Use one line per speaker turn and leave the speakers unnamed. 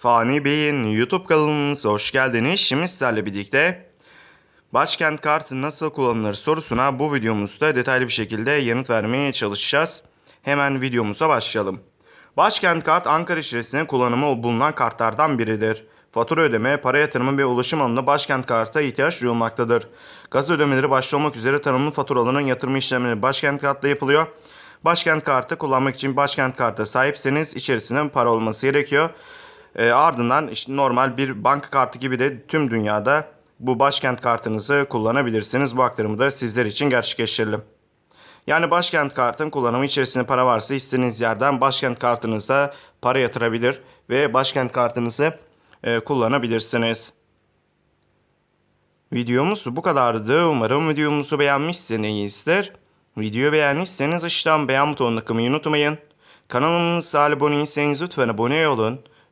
Fani Bey'in YouTube kanalımıza hoş geldiniz. Şimdi sizlerle birlikte başkent kartı nasıl kullanılır sorusuna bu videomuzda detaylı bir şekilde yanıt vermeye çalışacağız. Hemen videomuza başlayalım. Başkent kart Ankara içerisinde kullanımı bulunan kartlardan biridir. Fatura ödeme, para yatırımı ve ulaşım alanında başkent karta ihtiyaç duyulmaktadır. Gaz ödemeleri başta olmak üzere tanımlı faturaların yatırım işlemleri başkent kartla yapılıyor. Başkent kartı kullanmak için başkent karta sahipseniz içerisinde para olması gerekiyor. E, ardından işte normal bir banka kartı gibi de tüm dünyada bu başkent kartınızı kullanabilirsiniz. Bu aktarımı da sizler için gerçekleştirelim. Yani başkent kartın kullanımı içerisinde para varsa istediğiniz yerden başkent kartınızda para yatırabilir ve başkent kartınızı e, kullanabilirsiniz. Videomuz bu kadardı. Umarım videomuzu beğenmişsinizdir. Videoyu beğendiyseniz aşağıdan beğen butonuna tıklamayı unutmayın. Kanalımıza abone değilseniz lütfen abone olun.